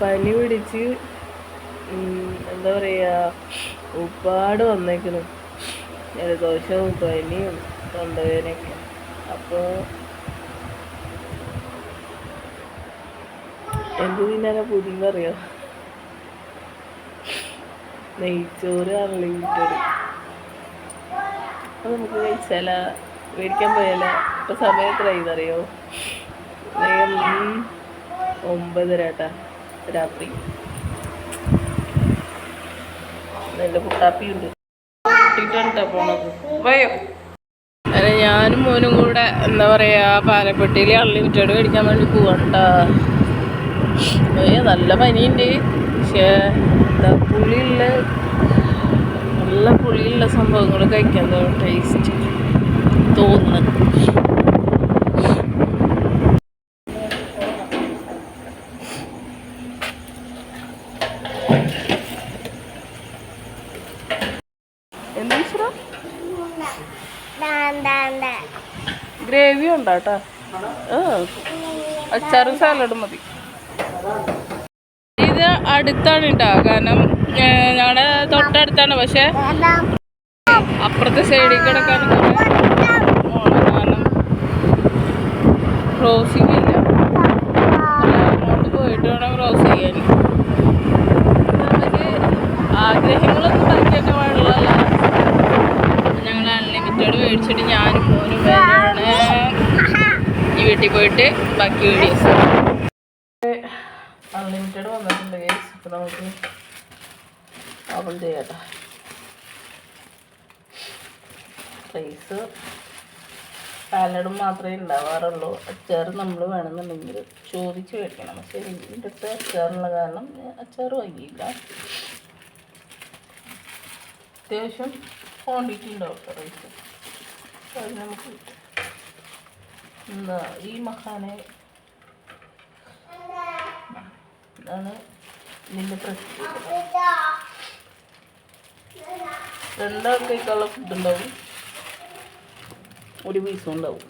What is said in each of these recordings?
പനി പിടിച്ച് എന്താ പറയാ ഉപ്പാട് വന്നേക്കുന്നു ജലദോഷവും പനിയും തൊണ്ടവേദനയൊക്കെ. അപ്പോൾ എന്ത് തിന്നാനാ പുതിയെന്നറിയോ നെയ്ച്ചോറ് അൺലിമിറ്റഡ് അപ്പോൾ നമുക്ക് കഴിച്ചാല മേടിക്കാൻ പോയാല. ഇപ്പൊ സമയം ഇതറിയോ ഒമ്പതരട്ടാ. രാത്രി. നല്ല കുട്ടാപ്പിയുണ്ട്. കിട്ടിയിട്ടുണ്ട് പോണത്. വയോ? അല്ല ഞാനും മോനും കൂടെ എന്താ പറയാ പാലപ്പെട്ടിയിൽ അൺലിമിറ്റഡ് മേടിക്കാൻ വേണ്ടി പോവണ്ടോ നല്ല പനിയുണ്ട്. പക്ഷേ എന്താ പുളിയുള്ള നല്ല പുളിയുള്ള സംഭവങ്ങൾ കഴിക്കാൻ ടേസ്റ്റ് ഗ്രേവി ഉണ്ടാട്ടാ അച്ചാറും സാലഡും മതി. ഇത് അടുത്താണ് കേട്ടോ കാരണം ഞങ്ങളുടെ തൊട്ടടുത്താണ് പക്ഷെ അപ്പുറത്തെ സൈഡിൽ കിടക്കാൻ ഈ വീട്ടിൽ പോയിട്ട് ബാക്കി വീഡിയോസ് അൺലിമിറ്റഡ് വന്നിട്ടുണ്ട് ഗൈസ് അപ്പോൾ നമുക്ക് ഓപ്പൺ ചെയ്യാട്ടോ. റൈസ് സാലഡും മാത്രമേ ഉണ്ടാവാറുള്ളൂ. അച്ചാർ നമ്മൾ വേണമെന്നുണ്ടെങ്കിൽ ചോദിച്ച് മേടിക്കണം. പക്ഷേ എന്റെ അടുത്ത് അച്ചാറുള്ള കാരണം ഞാൻ അച്ചാർ വാങ്ങിയില്ല. അത്യാവശ്യം ക്വാണ്ടിറ്റി ഉണ്ടാവും റൈസ് നമുക്ക് ഈ മഹാന ഇതാണ് ഇതിന്റെ പ്രത്യേകത. രണ്ടാൾക്കേക്കുള്ള ഫുഡ് ഉണ്ടാവും. ഒരു പീസും ഉണ്ടാവും.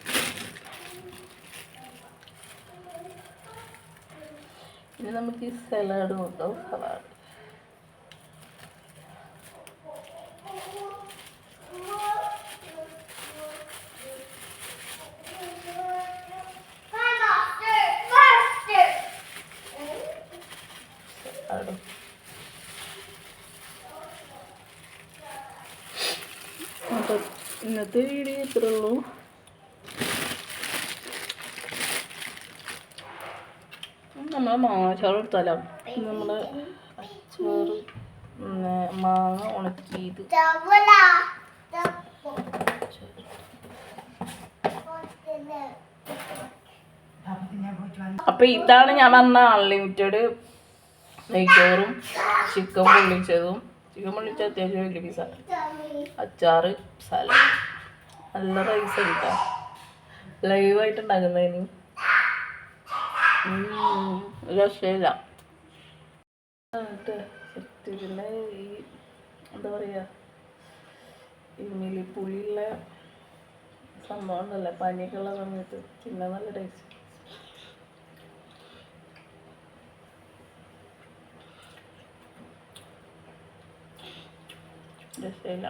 ഇനി നമുക്ക് ഈ സലാഡ് നോക്കാം സലാഡ് അപ്പം ഇന്നത്തെ വീഡിയോ ഇത്രേ ഉള്ളൂ. നമ്മൾ മാങ്ങാച്ചാറ് എടുത്താലോ നമ്മൾ അച്ചാറ് മാങ്ങ ഉണക്കിയത്. അപ്പൊ ഇതാണ് ഞാൻ വന്ന അൺലിമിറ്റഡ് നെയ്ച്ചോറും ചിക്കൻ പൊള്ളിച്ചതും ചിക്കൻ വിളിച്ചാൽ അത്യാവശ്യം വലിയ പീസാണ് അച്ചാറ്. സലാഡ്. നല്ല റൈസ് കിട്ടാ. ലൈവായിട്ട് ഉണ്ടാക്കുന്നതിന്. രക്ഷയില്ല. പിന്നെ ഈ എന്താ പറയുക ഈ മിലിപ്പുളിയുള്ള സംഭവം ഉണ്ടല്ലോ പനിയൊക്കെ ഉള്ള സമയത്ത്. തിന്നാൻ നല്ല ടേസ്റ്റ് desde el.